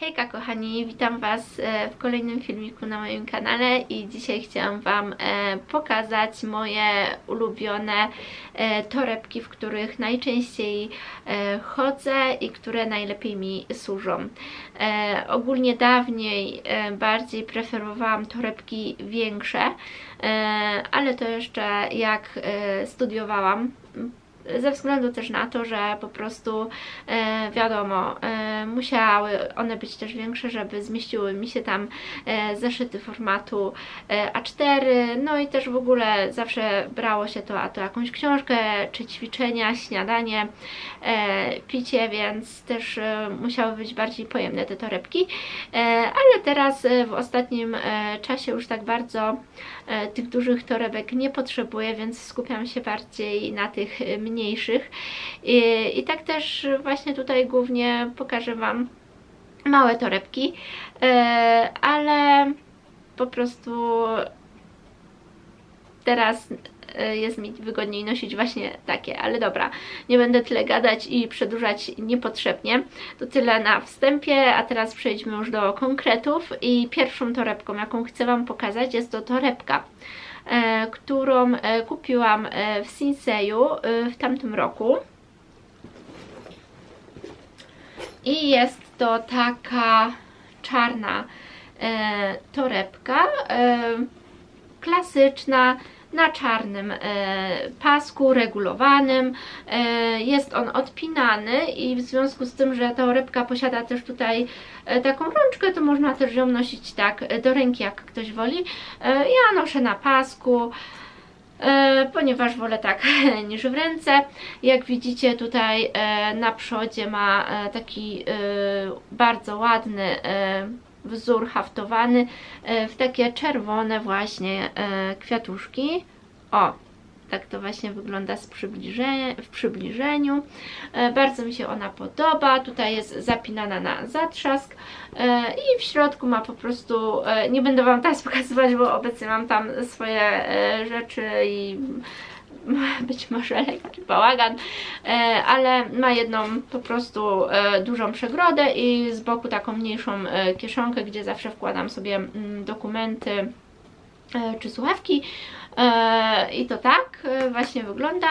Hejka kochani, witam Was e, w kolejnym filmiku na moim kanale i dzisiaj chciałam Wam e, pokazać moje ulubione e, torebki, w których najczęściej chodzę i które najlepiej mi służą. Ogólnie dawniej bardziej preferowałam torebki większe, ale to jeszcze jak studiowałam, ze względu też na to, że po prostu e, wiadomo, e, musiały one być też większe, żeby zmieściły mi się tam e, zeszyty formatu e, A4, no i też w ogóle zawsze brało się to, a to jakąś książkę, czy ćwiczenia, śniadanie, picie, więc też musiały być bardziej pojemne te torebki, ale teraz w ostatnim czasie już tak bardzo tych dużych torebek nie potrzebuję, więc skupiam się bardziej na tych e, mniejszych. I, I tak też właśnie tutaj głównie pokażę Wam małe torebki, e, ale po prostu teraz e, jest mi wygodniej nosić właśnie takie, ale dobra, nie będę tyle gadać i przedłużać niepotrzebnie. To tyle na wstępie, a teraz przejdźmy już do konkretów i pierwszą torebką, jaką chcę Wam pokazać jest to torebka, którą e, kupiłam e, w Sinseju e, w tamtym roku. I jest to taka czarna e, torebka, e, klasyczna, na czarnym e, pasku regulowanym. E, jest on odpinany i w związku z tym, że torebka posiada też tutaj e, taką rączkę, to można też ją nosić tak do ręki, jak ktoś woli. Ja noszę na pasku. Ponieważ wolę tak niż w ręce. Jak widzicie tutaj na przodzie ma taki bardzo ładny wzór haftowany e, w takie czerwone właśnie e, kwiatuszki. O, tak to właśnie wygląda z w przybliżeniu. E, Bardzo mi się ona podoba. Tutaj jest zapinana na zatrzask i w środku ma po prostu, nie będę Wam teraz pokazywać, bo obecnie mam tam swoje rzeczy i być może lekki bałagan, e, ale ma jedną po prostu e, dużą przegrodę i z boku taką mniejszą e, kieszonkę, gdzie zawsze wkładam sobie mm, dokumenty czy słuchawki. E, I to tak e, właśnie wygląda.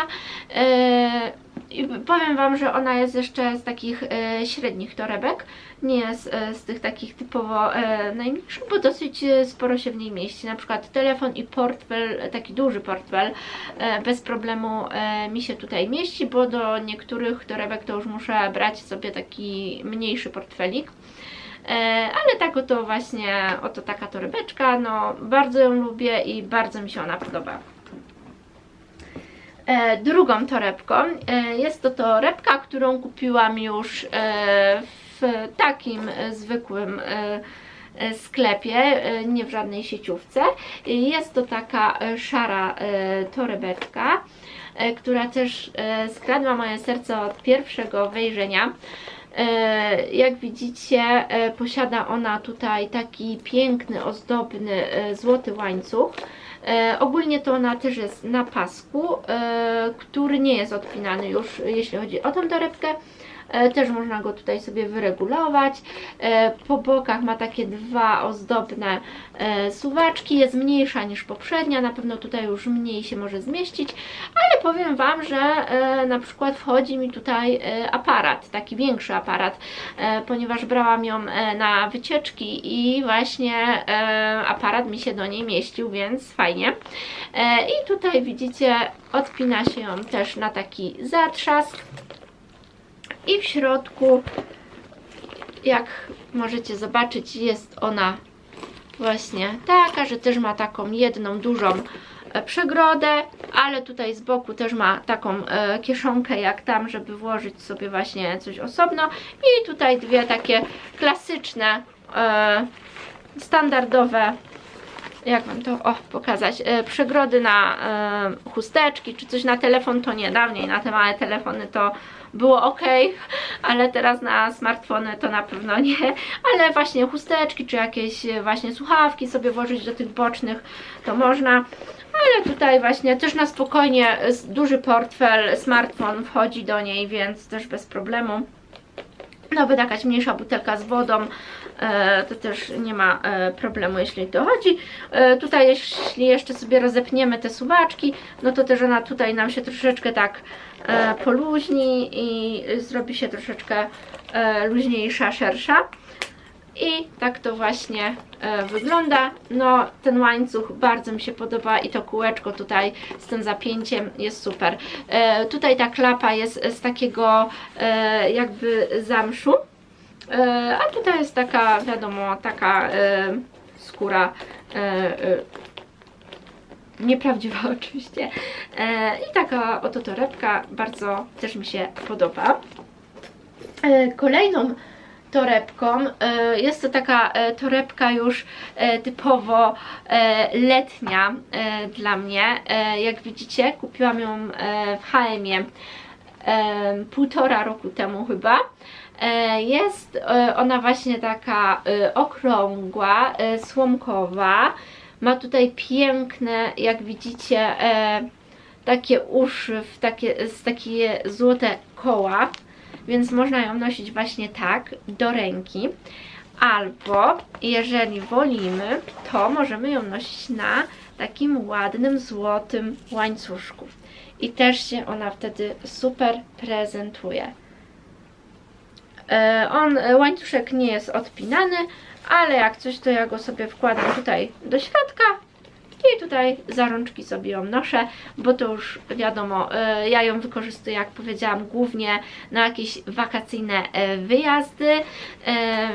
E, I powiem Wam, że ona jest jeszcze z takich e, średnich torebek, nie jest e, z tych takich typowo e, najmniejszych, bo dosyć e, sporo się w niej mieści. Na przykład telefon i portfel, e, taki duży portfel, e, bez problemu e, mi się tutaj mieści, bo do niektórych torebek to już muszę brać sobie taki mniejszy portfelik. E, ale tak oto właśnie, oto taka torebeczka, no bardzo ją lubię i bardzo mi się ona podoba. E, drugą torebką e, jest to torebka, którą kupiłam już w takim zwykłym sklepie, nie w żadnej sieciówce. Jest to taka szara torebeczka, która też skradła moje serce od pierwszego wejrzenia. E, Jak widzicie, e, posiada ona tutaj taki piękny, ozdobny, e, złoty łańcuch. Ogólnie to ona też jest na pasku, który nie jest odpinany już, jeśli chodzi o tą torebkę. E, też można go tutaj sobie wyregulować. E, po bokach ma takie dwa ozdobne e, suwaczki, jest mniejsza niż poprzednia, na pewno tutaj już mniej się może zmieścić, ale powiem Wam, że na przykład wchodzi mi tutaj aparat, taki większy aparat, ponieważ brałam ją na wycieczki i właśnie aparat mi się do niej mieścił, więc fajnie. I tutaj widzicie, odpina się ją też na taki zatrzask i w środku, jak możecie zobaczyć, jest ona właśnie taka, że też ma taką jedną dużą e, przegrodę, ale tutaj z boku też ma taką e, kieszonkę jak tam, żeby włożyć sobie właśnie coś osobno. I tutaj dwie takie klasyczne, e, standardowe jak Wam to o, pokazać, przegrody na chusteczki czy coś na telefon, to nie, dawniej na te małe telefony to było ok, ale teraz na smartfony to na pewno nie, ale właśnie chusteczki czy jakieś e, właśnie słuchawki sobie włożyć do tych bocznych to można, ale tutaj właśnie też na spokojnie e, duży portfel, smartfon wchodzi do niej, więc też bez problemu. Nawet jakaś mniejsza butelka z wodą, e, to też nie ma problemu, jeśli to chodzi. Tutaj, jeśli jeszcze sobie rozepniemy te suwaczki, no to też ona tutaj nam się troszeczkę tak poluźni i zrobi się troszeczkę e, luźniejsza, szersza. I tak to właśnie e, wygląda. No, ten łańcuch bardzo mi się podoba i to kółeczko tutaj z tym zapięciem jest super. E, tutaj ta klapa jest z takiego e, jakby zamszu, e, a tutaj jest taka, wiadomo, taka e, skóra e, e, nieprawdziwa oczywiście. E, I taka oto torebka bardzo też mi się podoba. E, kolejną torebką. E, Jest to taka torebka już typowo letnia dla mnie. Jak widzicie, kupiłam ją w e, półtora roku temu chyba. Jest ona właśnie taka okrągła, słomkowa. Ma tutaj piękne, jak widzicie, e, takie uszy, w takie, z takie złote koła więc można ją nosić właśnie tak do ręki. Albo jeżeli wolimy, to możemy ją nosić na takim ładnym, złotym łańcuszku. I też się ona wtedy super prezentuje. E, On, łańcuszek nie jest odpinany, ale jak coś, to ja go sobie wkładam tutaj do środka i tutaj za rączki sobie ją noszę, bo to już wiadomo, e, ja ją wykorzystuję, jak powiedziałam, głównie na jakieś wakacyjne e, wyjazdy,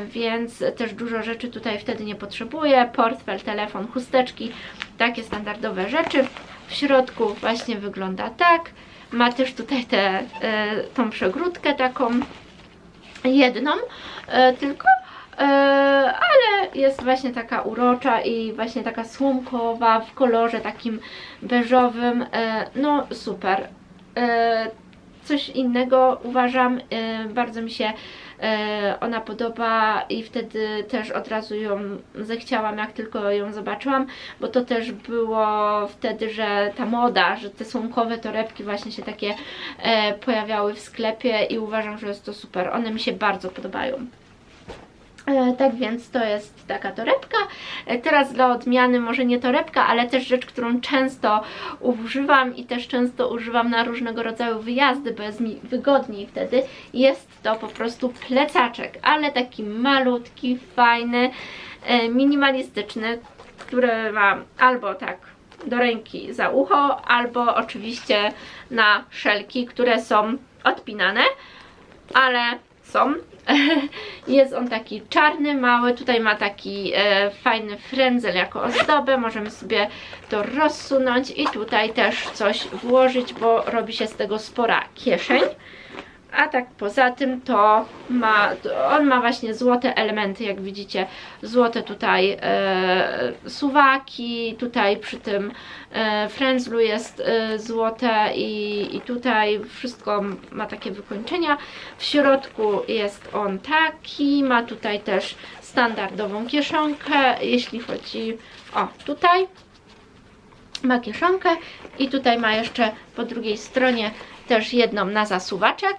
więc też dużo rzeczy tutaj wtedy nie potrzebuję. Portfel, telefon, chusteczki, takie standardowe rzeczy. W środku właśnie wygląda tak. Ma też tutaj tę tą przegródkę taką jedną e, tylko, e, ale jest właśnie taka urocza i właśnie taka słomkowa w kolorze takim beżowym, e, no super. Coś innego uważam, bardzo mi się ona podoba i wtedy też od razu ją zechciałam, jak tylko ją zobaczyłam, bo to też było wtedy, że ta moda, że te słomkowe torebki właśnie się takie e, pojawiały w sklepie i uważam, że jest to super. One mi się bardzo podobają. E, Tak więc to jest taka torebka. E, Teraz dla odmiany może nie torebka, ale też rzecz, którą często używam i też często używam na różnego rodzaju wyjazdy, bo jest mi wygodniej wtedy. Jest to po prostu plecaczek, ale taki malutki, fajny, e, minimalistyczny, który ma albo tak do ręki za ucho, albo oczywiście na szelki, które są odpinane, ale są. Jest on taki czarny, mały, tutaj ma taki e, fajny frędzel jako ozdobę, możemy sobie to rozsunąć i tutaj też coś włożyć, bo robi się z tego spora kieszeń. A tak poza tym to ma, on ma właśnie złote elementy, jak widzicie, złote tutaj e, suwaki, tutaj przy tym e, jest e, złote i, i tutaj wszystko ma takie wykończenia. W środku jest on taki, ma tutaj też standardową kieszonkę, jeśli chodzi o tutaj ma kieszonkę i tutaj ma jeszcze po drugiej stronie też jedną na zasuwaczek.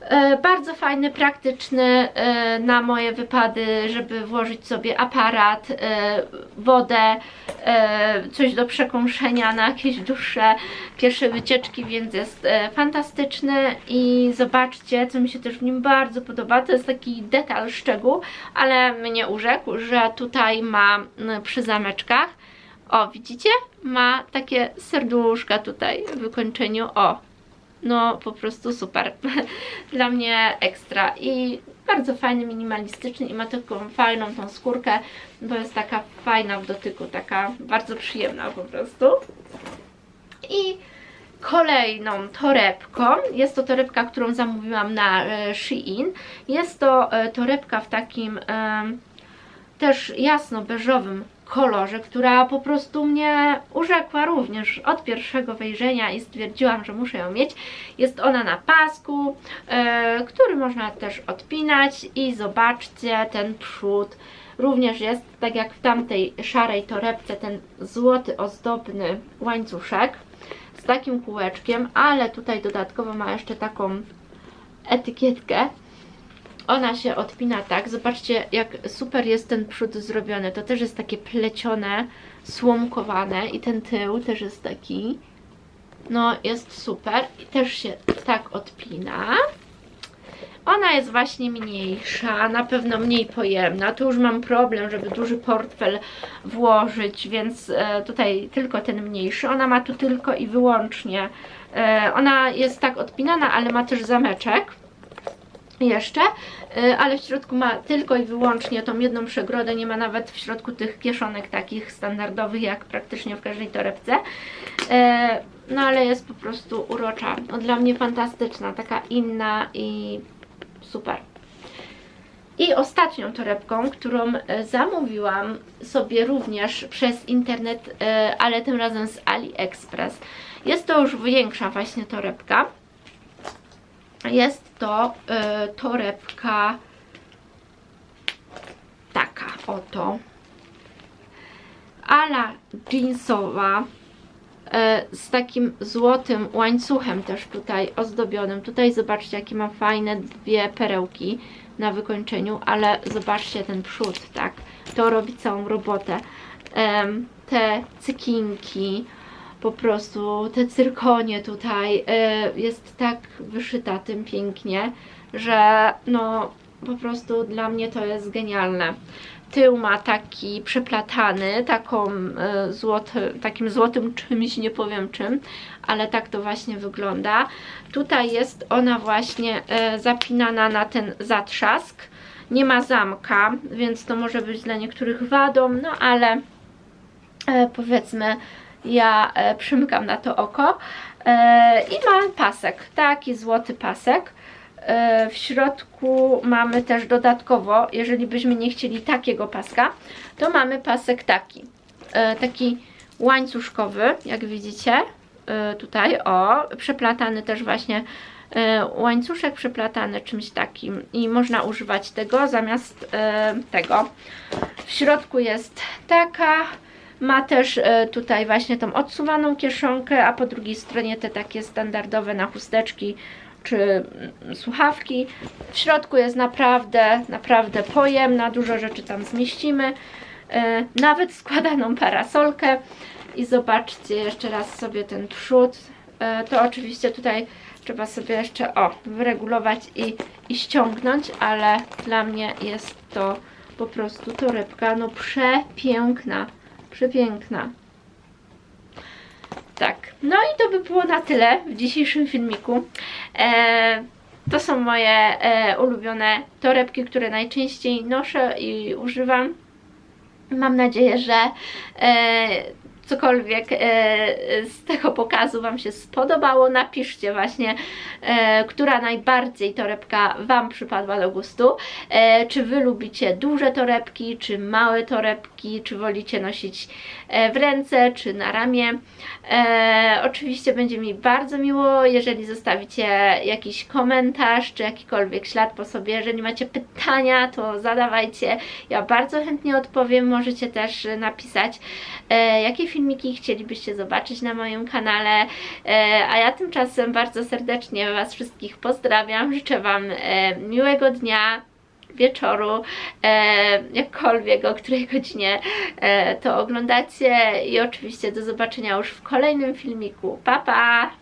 E, Bardzo fajny, praktyczny e, na moje wypady, żeby włożyć sobie aparat, e, wodę, coś do przekąszenia na jakieś dłuższe pierwsze wycieczki, więc jest fantastyczny i zobaczcie, co mi się też w nim bardzo podoba, to jest taki detal, szczegół, ale mnie urzekł, że tutaj ma przy zameczkach o, widzicie? Ma takie serduszka tutaj w wykończeniu. O, no po prostu super. Dla mnie ekstra. I bardzo fajny, minimalistyczny i ma taką fajną tą skórkę, bo jest taka fajna w dotyku, taka bardzo przyjemna po prostu. I kolejną torebką, jest to torebka, którą zamówiłam na e, Shein. Jest to e, torebka w takim też jasno-beżowym kolorze, która po prostu mnie urzekła również od pierwszego wejrzenia i stwierdziłam, że muszę ją mieć. Jest ona na pasku, e, który można też odpinać i zobaczcie, ten przód również jest, tak jak w tamtej szarej torebce, ten złoty, ozdobny łańcuszek z takim kółeczkiem, ale tutaj dodatkowo ma jeszcze taką etykietkę ona się odpina tak. Zobaczcie, jak super jest ten przód zrobiony. To też jest takie plecione, słomkowane i ten tył też jest taki. No, jest super. I też się tak odpina. Ona jest właśnie mniejsza, na pewno mniej pojemna. Tu już mam problem, żeby duży portfel włożyć, więc e, tutaj tylko ten mniejszy. Ona ma tu tylko i wyłącznie. E, ona jest tak odpinana, ale ma też zameczek jeszcze, e, ale w środku ma tylko i wyłącznie tą jedną przegrodę, nie ma nawet w środku tych kieszonek takich standardowych, jak praktycznie w każdej torebce. E, No ale jest po prostu urocza. No, dla mnie fantastyczna, taka inna i super. I ostatnią torebką, którą e, zamówiłam sobie również przez internet, ale tym razem z AliExpress. Jest to już większa właśnie torebka. Jest to e, torebka taka oto. Ala jeansowa e, z takim złotym łańcuchem też tutaj ozdobionym. Tutaj zobaczcie jakie ma fajne dwie perełki na wykończeniu, ale zobaczcie ten przód, tak? To robi całą robotę. Te cykinki, po prostu te cyrkonie tutaj e, jest tak wyszyta tym pięknie, że no po prostu dla mnie to jest genialne. Tył ma taki przeplatany, taką e, złoty, takim złotym czymś, nie powiem czym, ale tak to właśnie wygląda. Tutaj jest ona właśnie e, zapinana na ten zatrzask. Nie ma zamka, więc to może być dla niektórych wadą, no ale powiedzmy ja e, przymykam na to oko e, i ma pasek, taki złoty pasek. E, w środku mamy też dodatkowo, jeżeli byśmy nie chcieli takiego paska, to mamy pasek taki, taki łańcuszkowy, jak widzicie, tutaj, o, przeplatany też właśnie łańcuszek przeplatany czymś takim i można używać tego zamiast tego. W środku jest taka, ma też e, tutaj właśnie tą odsuwaną kieszonkę, a po drugiej stronie te takie standardowe na chusteczki czy mm, słuchawki. W środku jest naprawdę, naprawdę pojemna, dużo rzeczy tam zmieścimy. E, Nawet składaną parasolkę. I zobaczcie jeszcze raz sobie ten przód. E, To oczywiście tutaj trzeba sobie jeszcze o, wyregulować i, i ściągnąć, ale dla mnie jest to po prostu torebka no przepiękna. Przepiękna. Tak, no i to by było na tyle w dzisiejszym filmiku. E, to są moje e, ulubione torebki, które najczęściej noszę i używam. Mam nadzieję, że e, cokolwiek e, z tego pokazu Wam się spodobało. Napiszcie właśnie, e, która najbardziej torebka Wam przypadła do gustu. E, czy Wy lubicie duże torebki, czy małe torebki, czy wolicie nosić w ręce, czy na ramię. E, oczywiście będzie mi bardzo miło, jeżeli zostawicie jakiś komentarz, czy jakikolwiek ślad po sobie. Jeżeli macie pytania, to zadawajcie. Ja bardzo chętnie odpowiem. Możecie też napisać, e, jakie filmiki chcielibyście zobaczyć na moim kanale. E, a ja tymczasem bardzo serdecznie Was wszystkich pozdrawiam. Życzę Wam e, miłego dnia, wieczoru, e, jakkolwiek, o której godzinie e, to oglądacie i oczywiście do zobaczenia już w kolejnym filmiku. Pa, pa!